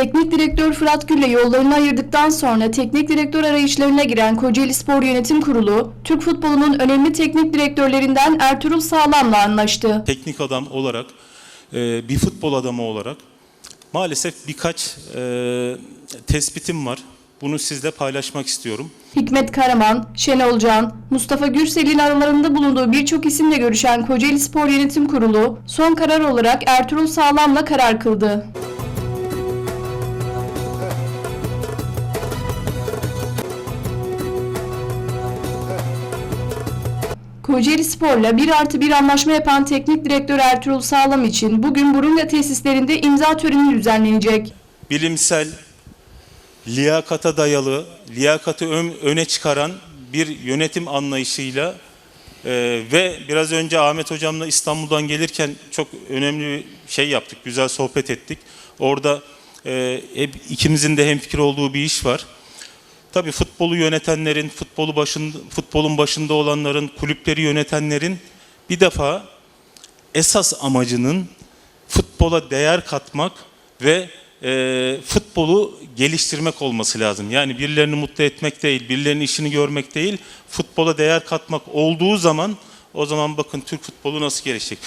Teknik direktör Fırat Gül'le yollarını ayırdıktan sonra teknik direktör arayışlarına giren Kocaeli Spor Yönetim Kurulu, Türk futbolunun önemli teknik direktörlerinden Ertuğrul Sağlam'la anlaştı. teknik adam olarak, e, bir futbol adamı olarak maalesef birkaç e, tespitim var. Bunu sizle paylaşmak istiyorum. Hikmet Karaman, Şenol Can, Mustafa Gürsel'in aralarında bulunduğu birçok isimle görüşen Kocaeli Spor Yönetim Kurulu, son karar olarak Ertuğrul Sağlam'la karar kıldı. Kocaeli Spor'la 1 artı 1 anlaşma yapan teknik direktör Ertuğrul Sağlam için bugün Burunga tesislerinde imza töreni düzenlenecek. Bilimsel, liyakata dayalı, liyakatı ön- öne çıkaran bir yönetim anlayışıyla e, ve biraz önce Ahmet Hocam'la İstanbul'dan gelirken çok önemli bir şey yaptık, güzel sohbet ettik. Orada e, hep ikimizin de hemfikir olduğu bir iş var. Tabii futbolu yönetenlerin, futbolu başında, futbolun başında olanların, kulüpleri yönetenlerin bir defa esas amacının futbola değer katmak ve e, futbolu geliştirmek olması lazım. Yani birilerini mutlu etmek değil, birilerinin işini görmek değil, futbola değer katmak olduğu zaman o zaman bakın Türk futbolu nasıl gelişecek.